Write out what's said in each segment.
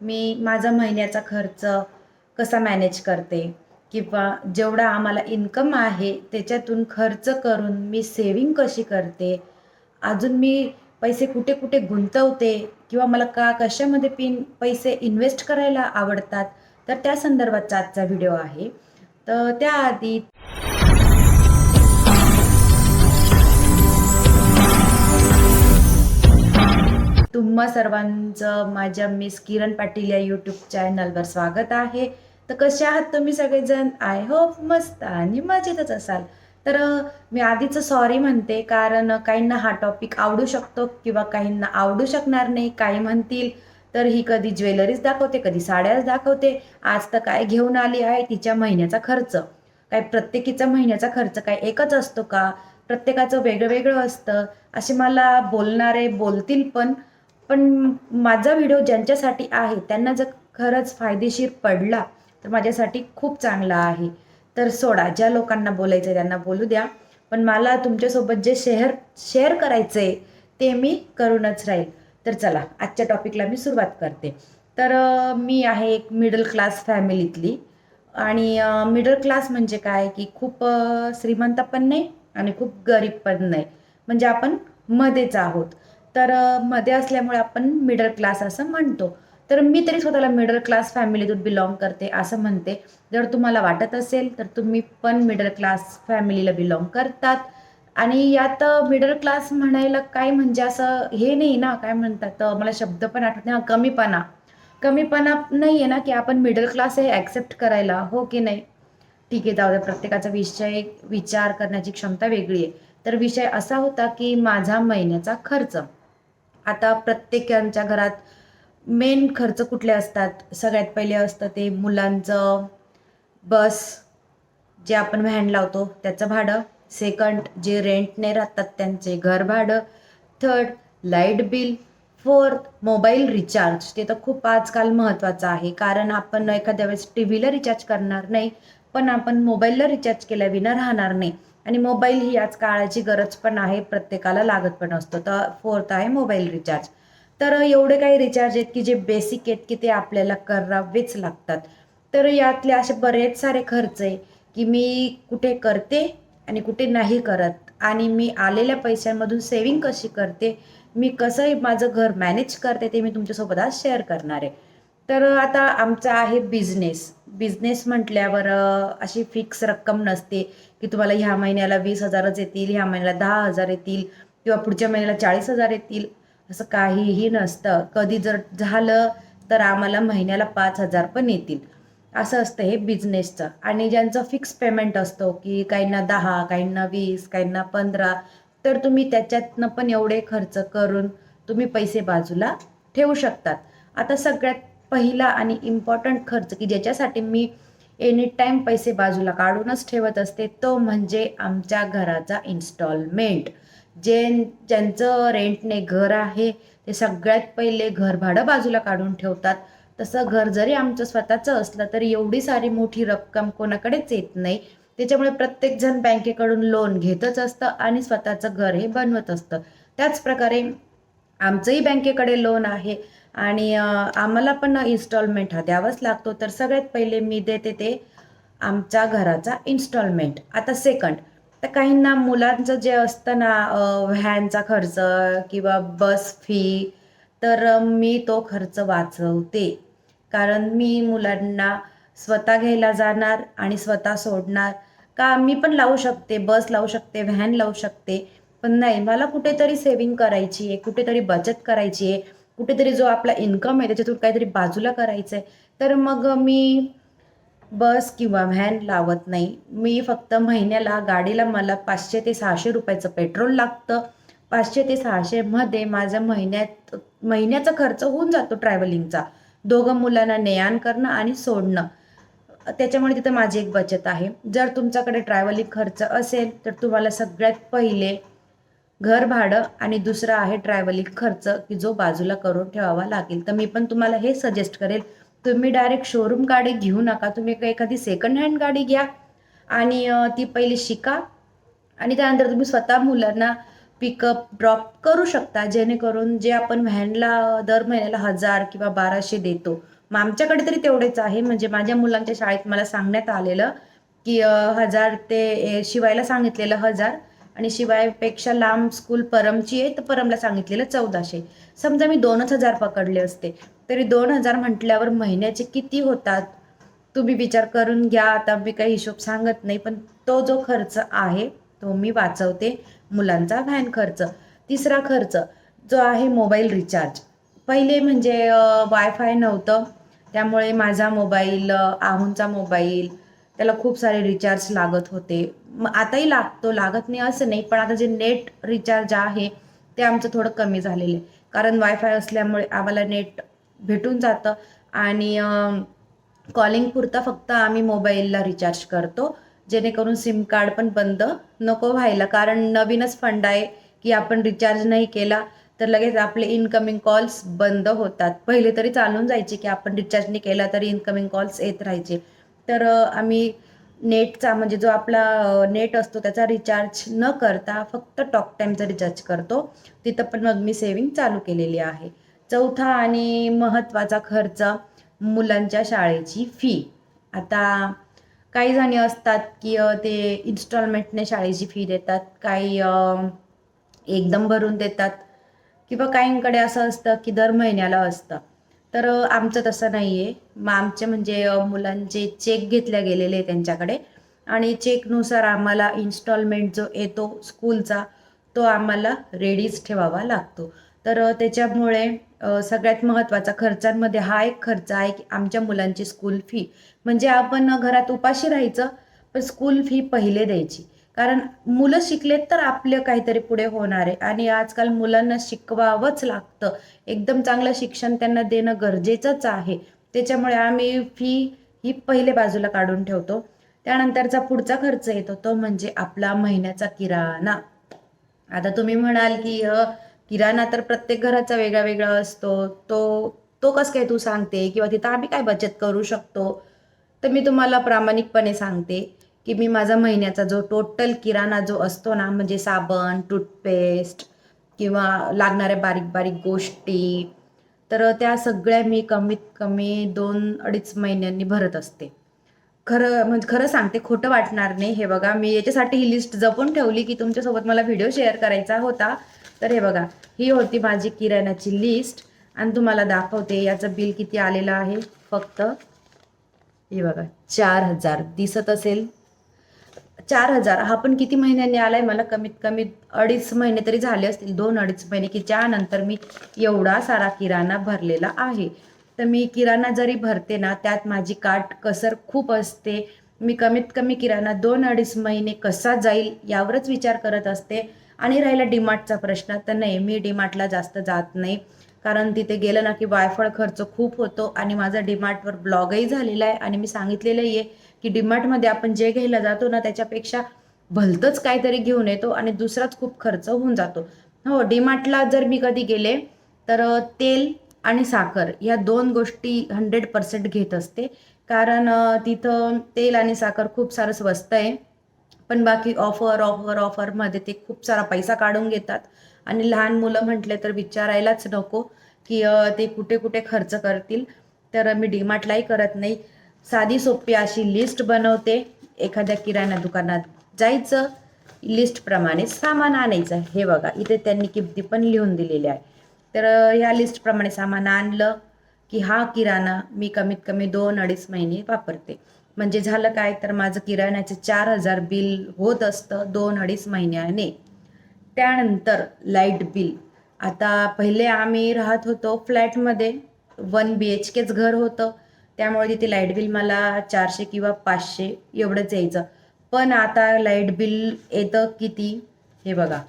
मी माझा महिन्याचा खर्च कसा मॅनेज करते? किंवा जेवढा आम्हाला इन्कम आहे त्याच्यातून खर्च करून मी सेविंग कशी करते? अजून मी पैसे कुठे कुठे गुंतवते? किंवा मला का कशामध्ये पिन पैसे इन्व्हेस्ट करायला आवडतात? तर त्या संदर्भातचा आजचा व्हिडिओ आहे. तर त्याआधी तुम्हा सर्वांचं माझ्या मिस किरण पाटील या यूट्यूब चॅनलवर स्वागत आहे. तर कसे आहात तुम्ही सगळेजण? आय होप मस्त आणि मजेतच असाल. तर मी आधीच सॉरी म्हणते कारण काहींना हा टॉपिक आवडू शकतो किंवा काहींना आवडू शकणार नाही. काही म्हणतील तर ही कधी ज्वेलरीज दाखवते कधी साड्याच दाखवते. आज तर काय घेऊन आली आहे तिच्या महिन्याचा खर्च. काय प्रत्येकीचा महिन्याचा खर्च काय एकच असतो का? प्रत्येकाचं वेगळं वेगळं असतं. असे मला बोलणारे बोलतील पण पण माझा व्हिडिओ ज्यांच्यासाठी आहे त्यांना जर खरंच फायदेशीर पडला तर माझ्यासाठी खूप चांगला आहे. तर सोडा ज्या लोकांना बोलायचं आहे त्यांना बोलू द्या. पण मला तुमच्यासोबत जे शेअर शेअर करायचं आहे ते मी करूनच राहील. तर चला आजच्या टॉपिकला मी सुरुवात करते. तर मी आहे एक मिडल क्लास फॅमिलीतली आणि मिडल क्लास म्हणजे काय? की खूप श्रीमंत पण नाही आणि खूप गरीब पण नाही. म्हणजे आपण मध्येच आहोत. तर मध्ये असल्यामुळे आपण मिडल क्लास असं म्हणतो. तर मी तरी स्वतःला मिडल क्लास फॅमिलीतून बिलॉंग करते असं म्हणते. जर तुम्हाला वाटत असेल तर तुम्ही पण मिडल क्लास फॅमिलीला बिलॉंग करतात. आणि यात मिडल क्लास म्हणायला काय म्हणजे असं हे नाही ना काय म्हणतात मला शब्द पण आठवत नाही. हा कमीपणा. कमीपणा नाही आहे ना की आपण मिडल क्लास हे ॲक्सेप्ट करायला हो की नाही? ठीक आहे जाऊ द्या प्रत्येकाचा विषय विचार करण्याची क्षमता वेगळी आहे. तर विषय असा होता की माझा महिन्याचा खर्च. आता प्रत्येकांच्या घरात मेन खर्च कुठले असतात? सगळ्यात पहिले असतं ते मुलांचं बस जे आपण व्हॅन लावतो त्याचं भाडं. सेकंड जे रेंटने राहतात त्यांचे घर भाडं. Third light bill fourth mobile recharge ते तर खूप आजकाल महत्त्वाचं आहे. कारण आपण एखाद्या वेळेस टी व्हीला रिचार्ज करणार नाही पण आपण मोबाईलला रिचार्ज केल्याविना राहणार नाही. आणि मोबाईल ही आज काळाची गरज पण आहे प्रत्येकाला लागत पण असतो. तर फोर्थ आहे मोबाईल रिचार्ज तर एवढे काही रिचार्ज आहेत की जे बेसिक आहेत की ते आपल्याला करावेच लागतात. तर यातले असे बरेच सारे खर्च आहे की मी कुठे करते आणि कुठे नाही करत. आणि मी आलेल्या पैशांमधून सेविंग कशी करते मी कसं माझं घर मॅनेज करते ते मी तुमच्यासोबत आज शेअर करणार आहे. तर आता आमचा आहे बिझनेस बिझनेस म्हटल्यावर अशी फिक्स रक्कम नसते की तुम्हाला ह्या महिन्याला वीस हजारच येतील ह्या महिन्याला दहा हजार येतील किंवा पुढच्या महिन्याला चाळीस हजार येतील असं काहीही नसतं. कधी जर झालं तर आम्हाला महिन्याला पाच हजार पण येतील. असं असतं हे बिझनेसचं आणि ज्यांचं फिक्स पेमेंट असतो की काहींना दहा काहींना वीस काहींना पंधरा तर तुम्ही त्याच्यातनं पण एवढे खर्च करून तुम्ही पैसे बाजूला ठेवू शकतात. आता सगळ्यात पहिला आणि इम्पॉर्टंट खर्च की ज्याच्यासाठी मी एनी टाईम पैसे बाजूला काढूनच ठेवत असते तो म्हणजे आमच्या घराचा इन्स्टॉलमेंट जे ज्यांचं रेंटने घर आहे ते सगळ्यात पहिले घर भाडं बाजूला काढून ठेवतात. तसं घर जरी आमचं स्वतःचं असलं तरी एवढी सारी मोठी रक्कम कोणाकडेच येत नाही. त्याच्यामुळे प्रत्येकजण बँकेकडून लोन घेतच असतं आणि स्वतःचं घर हे बनवत असतं. त्याच प्रकारे आमचंही बँकेकडे लोन आहे. आणि आम्हाला पण इन्स्टॉलमेंट हा द्यावाच लागतो. तर सगळ्यात पहिले मी देते ते आमच्या घराचा इन्स्टॉलमेंट आता सेकंड तर काहींना मुलांचं जे असतं ना व्हॅनचा खर्च किंवा बस फी तर मी तो खर्च वाचवते. कारण मी मुलांना स्वतः घ्यायला जाणार आणि स्वतः सोडणार. का मी पण लावू शकते बस लावू शकते व्हॅन लावू शकते. पण नाही मला कुठेतरी सेविंग करायची आहे कुठेतरी बचत करायची आहे. कुठेतरी जो आपला इन्कम आहे त्याच्यातून काहीतरी बाजूला करायचं आहे तर मग मी बस किंवा व्हॅन लावत नाही. मी फक्त महिन्याला गाडीला मला पाचशे ते सहाशे रुपयाचं पेट्रोल लागतं. पाचशे ते सहाशेमध्ये माझा महिन्यात महिन्याचा खर्च होऊन जातो ट्रॅव्हलिंगचा दोघं मुलांना ने आण करणं आणि सोडणं. त्याच्यामुळे तिथं माझी एक बचत आहे. जर तुमच्याकडे ट्रॅव्हलिंग खर्च असेल तर तुम्हाला सगळ्यात पहिले घर भाडं आणि दुसरं आहे ट्रॅव्हलिंग खर्च की जो बाजूला करून ठेवावा लागेल. तर मी पण तुम्हाला हे सजेस्ट करेल तुम्ही डायरेक्ट शोरूम गाडी घेऊ नका. तुम्ही एखादी सेकंड हँड गाडी घ्या आणि ती पहिली शिका आणि त्यानंतर तुम्ही स्वतः मुलांना पिकअप ड्रॉप करू शकता. जेणेकरून जे आपण व्हॅनला दर महिन्याला हजार किंवा बाराशे देतो. मग आमच्याकडे तरी तेवढेच आहे. म्हणजे माझ्या मुलांच्या शाळेत मला सांगण्यात आलेलं की हजार ते शिवायला सांगितलेलं हजार. आणि शिवायपेक्षा लांब स्कूल परमची आहे तर परमला सांगितलेलं चौदाशे. समजा मी दोनच हजार पकडले असते तरी दोन हजार म्हटल्यावर महिन्याचे किती होतात? तुम्ही विचार करून घ्या आता मी काही हिशोब सांगत नाही पण तो जो खर्च आहे तो मी वाचवते मुलांचा व्हॅन खर्च. तिसरा खर्च जो आहे मोबाईल रिचार्ज. पहिले म्हणजे वायफाय नव्हतं त्यामुळे माझा मोबाईल आहूनचा मोबाईल त्याला खूप सारे रिचार्ज लागत होते. मग आताही लागतो लागत नाही असं नाही पण आता जे नेट रिचार्ज आहे ते आमचं थोडं कमी झालेलं आहे. कारण वायफाय असल्यामुळे आम्हाला नेट भेटून जातं आणि कॉलिंग पुरता फक्त आम्ही मोबाईलला रिचार्ज करतो. जेणेकरून सिम कार्ड पण बंद नको व्हायला. कारण नवीनच फंड आहे की आपण रिचार्ज नाही केला तर लगेच आपले इनकमिंग कॉल्स बंद होतात. पहिले तरी चालून जायचे की आपण रिचार्ज नाही केला तरी इनकमिंग कॉल्स येत राहायचे. तर आम्ही नेटचा म्हणजे जो आपला नेट असतो त्याचा रिचार्ज न करता फक्त टॉक टाईमचा रिचार्ज करतो. तिथं पण मग मी सेविंग चालू केलेली आहे. चौथा आणि महत्त्वाचा खर्च मुलांच्या शाळेची फी आता काही जणी असतात की ते इन्स्टॉलमेंटने शाळेची फी देतात. काही एकदम भरून देतात. किंवा काहींकडे असं असतं की दर महिन्याला असतं. तर आमचं तसं नाही आहे मग आमचे म्हणजे मुलांचे चेक घेतल्या गेलेले आहे त्यांच्याकडे. आणि चेकनुसार आम्हाला इन्स्टॉलमेंट जो येतो स्कूलचा तो आम्हाला रेडीच ठेवावा लागतो. तर त्याच्यामुळे सगळ्यात महत्त्वाचा खर्चांमध्ये हा एक खर्च आहे की आमच्या मुलांची स्कूल फी म्हणजे आपण घरात उपाशी राहायचं पण स्कूल फी पहिले द्यायची. कारण मुलं शिकलेत तर आपलं काहीतरी पुढे होणार आहे. आणि आजकाल मुलांना शिकवावंच लागतं. एकदम चांगलं शिक्षण त्यांना देणं गरजेचंच आहे. त्याच्यामुळे आम्ही फी ही पहिले बाजूला काढून ठेवतो. त्यानंतरचा पुढचा खर्च येतो तो म्हणजे आपला महिन्याचा किराणा. आता तुम्ही म्हणाल की किराणा तर प्रत्येक घराचा वेगळा वेगळा असतो. तो तो कसं काय तू सांगते? किंवा तिथं आम्ही काय बचत करू शकतो? तर मी तुम्हाला प्रामाणिकपणे सांगते. की मी माझा महिन्याचा जो टोटल किराणा जो असतो ना म्हणजे साबण टूथपेस्ट किंवा लागणाऱ्या बारीक बारीक गोष्टी तर त्या सगळ्या मी कमीत कमी दोन अडीच महिन्यांनी भरत असते. खरं म्हणजे खरं सांगते खोटं वाटणार नाही. हे बघा मी याच्यासाठी ही लिस्ट जपून ठेवली की तुमच्यासोबत मला व्हिडिओ शेअर करायचा होता. तर हे बघा ही होती माझी किराण्याची लिस्ट आणि तुम्हाला दाखवते याचं बिल किती आलेलं आहे. फक्त हे बघा चार हजार दिसत असेल. चार हजार. हा पण किती महिन्यांनी आलाय? मला कमीत कमी अडीच महिने तरी झाले असतील. दोन अडीच महिने. की ज्यानंतर मी एवढा सारा किराणा भरलेला आहे. तर मी किराणा जरी भरते ना त्यात माझी काट कसर खूप असते. मी कमीत कमी किराणा दोन अडीच महिने कसा जाईल यावरच विचार करत असते. आणि राहिला डीमार्टचा प्रश्न. तर नाही मी डीमार्टला जास्त जात नाही. कारण तिथे गेलं ना की वायफळ खर्च खूप होतो आणि माझा डीमार्टवर ब्लॉगही झालेला आहे. आणि मी सांगितलेलंही आहे की डीमार्टमध्ये आपण जे घ्यायला जातो ना त्याच्यापेक्षा भलतंच काहीतरी घेऊन येतो आणि दुसराच खूप खर्च होऊन जातो. हो डीमार्टला जर मी कधी गेले तर तेल आणि साखर या दोन गोष्टी हंड्रेड पर्सेंट घेत असते. कारण तिथं तेल आणि साखर खूप सारं स्वस्त आहे. पण बाकी ऑफर ऑफर ऑफरमध्ये ते खूप सारा पैसा काढून घेतात. आणि लहान मुलं म्हटले तर विचारायलाच नको की ते कुठे कुठे खर्च करतील. तर मी डीमार्टलाही करत नाही. साधी सोपी अशी लिस्ट बनवते. एखाद्या किराणा दुकानात जायचं. लिस्टप्रमाणे सामान आणायचं. हे बघा इथे त्यांनी किमती पण लिहून दिलेली आहे तर ह्या लिस्टप्रमाणे सामान आणलं की हा किराणा मी कमीत कमी दोन अडीच महिने वापरते. म्हणजे झालं काय? तर माझं किराण्याचं चार हजार बिल होत असतं दोन अडीच महिन्याने. त्यानंतर लाइट बिल. आता पहिले आम्ही राहत होतो फ्लॅटमध्ये. वन बी एच केच घर होतं. त्यामुळे तिथे लाइट बिल मला चारशे किंवा पाचशे एवढंच यायचं. पण आता लाइट बिल येतं किती? हे बघा.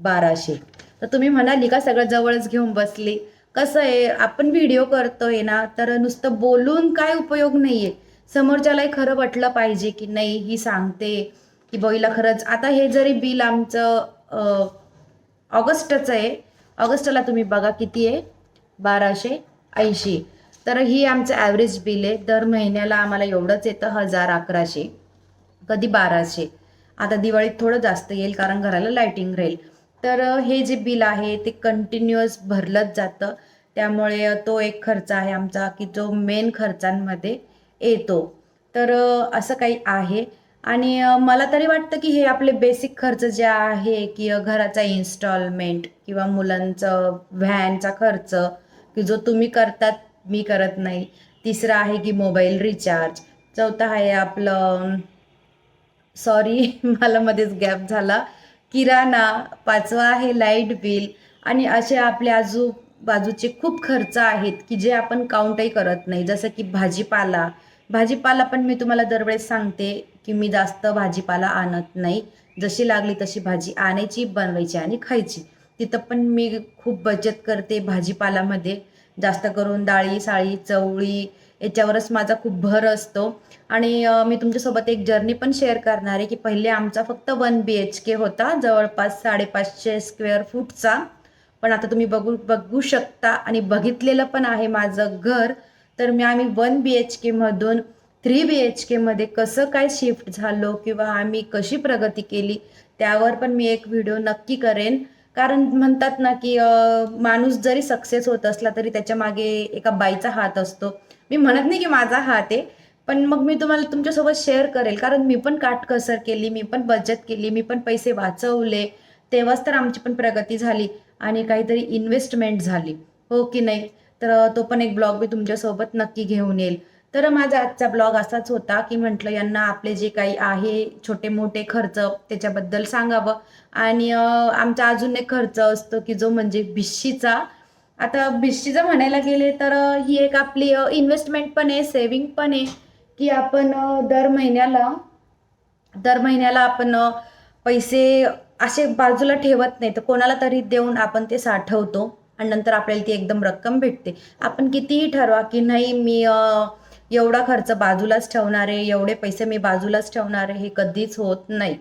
बाराशे. तर तुम्ही म्हणाली का सगळं जवळच घेऊन बसली? कसं आहे आपण व्हिडिओ करतोय ना तर नुसतं बोलून काय उपयोग नाही आहे समोरच्यालाही खरं वाटलं पाहिजे की नाही ही सांगते. की बॉईला खरंच. आता हे जरी बिल आमचं ऑगस्टचं आहे. ऑगस्टला तुम्ही बघा किती आहे? बाराशे ऐंशी. तर ही आमचं ॲव्हरेज बिल आहे. दर महिन्याला आम्हाला एवढंच येतं हजार अकराशे. कधी बाराशे. आता दिवाळीत थोडं जास्त येईल कारण घराला लाईटिंग राहील. तर हे जे बिल आहे ते कंटिन्युअस भरलंच जातं. त्यामुळे तो एक खर्च आहे आमचा की जो मेन खर्चांमध्ये येतो. तर असं काही आहे. आणि मला तरी वाटतं की हे आपले बेसिक खर्च जे आहे की घराचा इन्स्टॉलमेंट किंवा मुलांचं व्हॅनचा खर्च की जो तुम्ही करतात मी करत नाही. तिसरा आहे की मोबाईल रिचार्ज चौथा आहे आपलं सॉरी मला मध्येच गॅप झाला. किराणा. पाचवा आहे लाइट बिल आणि असे आपले आजूबाजूचे खूप खर्च आहेत की जे आपण काउंटही करत नाही. जसं की भाजीपाला भाजीपाला पण मी तुम्हाला दरवेळेस सांगते की मी जास्त भाजीपाला आणत नाही. जशी लागली तशी भाजी आणायची बनवायची आणि खायची. तिथं पण मी खूप बचत करते भाजीपालामध्ये. जास्त करून डाळी साळी चवळी याच्यावरच माझा खूप भर असतो. आणि मी तुमच्यासोबत एक जर्नी पण शेअर करणार आहे की पहिले आमचा फक्त वन बी एच के होता जवळपास साडेपाचशे स्क्वेअर फूटचा पण आता तुम्ही बघू बघू शकता आणि बघितलेलं पण आहे माझं घर. तर मी आम्ही वन बी एच केमधून थ्री बी एच केमध्ये कसं काय शिफ्ट झालो किंवा आम्ही कशी प्रगती केली त्यावर पण मी एक व्हिडिओ नक्की करेन. कारण म्हणतात ना की माणूस जरी सक्सेस होत असला तरी त्याच्यामागे एका बाईचा हात असतो. मी म्हणत नाही की माझा हात आहे पण मग मी तुम्हाला तुमच्यासोबत शेअर करेल. कारण मी पण काटकसर केली मी पण बचत केली मी पण पैसे वाचवले. तेव्हाच तर आमची पण प्रगती झाली आणि काहीतरी इन्व्हेस्टमेंट झाली. हो की नाही? तर तो पण एक ब्लॉग मी तुमच्यासोबत नक्की घेऊन येईल. तर माझा आजचा ब्लॉग असाच होता की म्हटलं यांना आपले जे काही आहे छोटे मोठे खर्च त्याच्याबद्दल सांगावं. आणि आमचा अजून एक खर्च असतो की जो म्हणजे भिशीचा. आता भिशीचं म्हणायला गेले तर ही एक आपली इन्व्हेस्टमेंट पण आहे सेविंग पण आहे की आपण दर महिन्याला दर महिन्याला आपण पैसे असे बाजूला ठेवत नाही. तर कोणाला तरी देऊन आपण ते साठवतो. आणि नंतर आपल्याला ती एकदम रक्कम भेटते. आपण कितीही ठरवा की नाही मी एवढा खर्च बाजूलाच ठेवणार आहे एवढे पैसे मी बाजूलाच ठेवणार आहे हे कधीच होत नाही.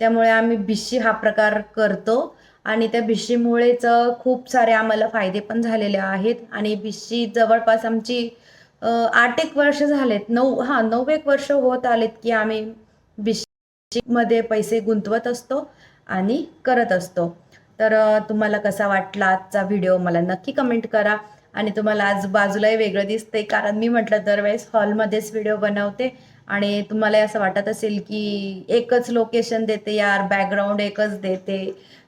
त्यामुळे आम्ही भिशी हा प्रकार करतो आणि त्या भिशीमुळेच खूप सारे आम्हाला फायदे पण झालेले आहेत. आणि भिशी जवळपास आमची आठ एक वर्ष झालेत नऊ हां नऊ एक वर्ष होत आलेत की आम्ही भिशीमध्ये पैसे गुंतवत असतो आणि करत असतो. तर तुम्हाला कसा वाटला आजचा व्हिडिओ मला नक्की कमेंट करा. आणि तुम्हाला आज बाजूलाही वेगळं दिसतंय कारण मी म्हटलं दरवेळेस हॉलमध्येच व्हिडिओ बनवते. आणि तुम्हाला असं वाटत असेल की एकच लोकेशन देते यार बॅकग्राऊंड एकच देते.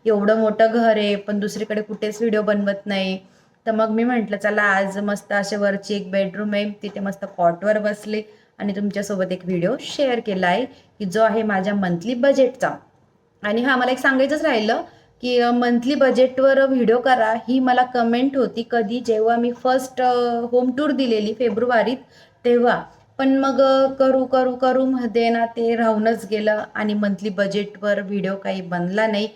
एवढं मोठं घर आहे पण दुसरीकडे कुठेच व्हिडिओ बनवत नाही. तर मग मी म्हटलं चला आज मस्त असे वरची एक बेडरूम आहे. तिथे मस्त कॉटवर बसले आणि तुमच्यासोबत एक व्हिडिओ शेअर केला आहे की जो आहे माझ्या मंथली बजेटचा आणि हा मला एक सांगायचंच राहिलं की मंथली बजेटवर व्हिडिओ करा ही मला कमेंट होती कधी जेव्हा मी फर्स्ट होम टूर दिलेली फेब्रुवारीत तेव्हा. पण मग करू करू करू मध्ये ना ते राहूनच गेलं आणि मंथली बजेटवर व्हिडिओ काही बनला नाही.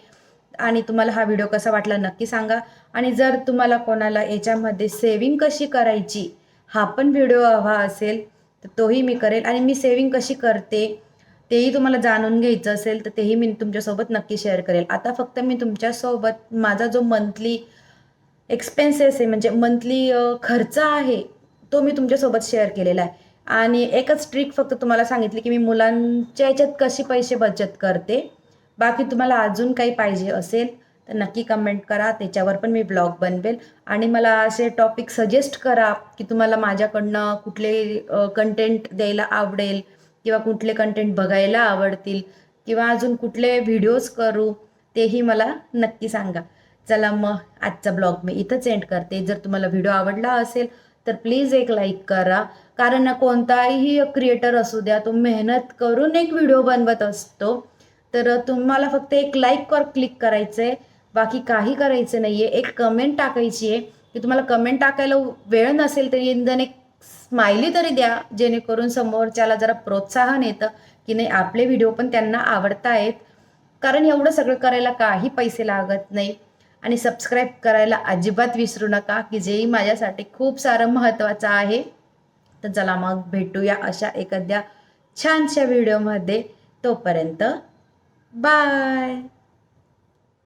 आणि तुम्हाला हा व्हिडिओ कसा वाटला नक्की सांगा. आणि जर तुम्हाला कोणाला याच्यामध्ये सेविंग कशी करायची हा पण व्हिडिओ हवा असेल तर तोही मी करेल. आणि मी सेविंग कशी करते तेही तुम्हाला जाणून घ्यायचं असेल तर तेही मी तुमच्यासोबत नक्की शेअर करेल. आता फक्त मी तुमच्यासोबत माझा जो मंथली एक्सपेन्सेस आहे म्हणजे मंथली खर्च आहे तो मी तुमच्यासोबत शेअर केलेला आहे. आणि एकच ट्रिक फक्त तुम्हाला सांगितली की मी मुलांच्या याच्यात कशी पैसे बचत करते बाकी तुम्हाला अजून काही पाहिजे असेल तर नक्की कमेंट करा त्याच्यावर पण मी ब्लॉग बनवेल. आणि मला असे टॉपिक सजेस्ट करा की तुम्हाला माझ्याकडनं कुठले कंटेंट द्यायला आवडेल किंवा कुठले कंटेंट बघायला आवडतील किंवा अजून कुठले व्हिडिओज करू तेही मला नक्की सांगा. चला मग आजचा ब्लॉग मी इथंच एंड करते. जर तुम्हाला व्हिडिओ आवडला असेल तर प्लीज एक लाईक करा. कारण कोणताही क्रिएटर असू द्या तो मेहनत करून एक व्हिडिओ बनवत असतो. तर तुम्हाला फक्त एक लाईकवर क्लिक करायचं आहे बाकी काही करायचं नाही आहे एक कमेंट टाकायची आहे की तुम्हाला कमेंट टाकायला वेळ नसेल तरी इन एक स्माइली तरी द्या जेणेकरून समोरच्याला जरा प्रोत्साहन येतं की नाही आपले व्हिडिओ पण त्यांना आवडतायत. कारण एवढं सगळं करायला काही पैसे लागत नाही. आणि सबस्क्राईब करायला अजिबात विसरू नका की जेही माझ्यासाठी खूप सारं महत्त्वाचं आहे. तर चला मग भेटूया अशा एखाद्या छानशा व्हिडिओमध्ये तोपर्यंत बाय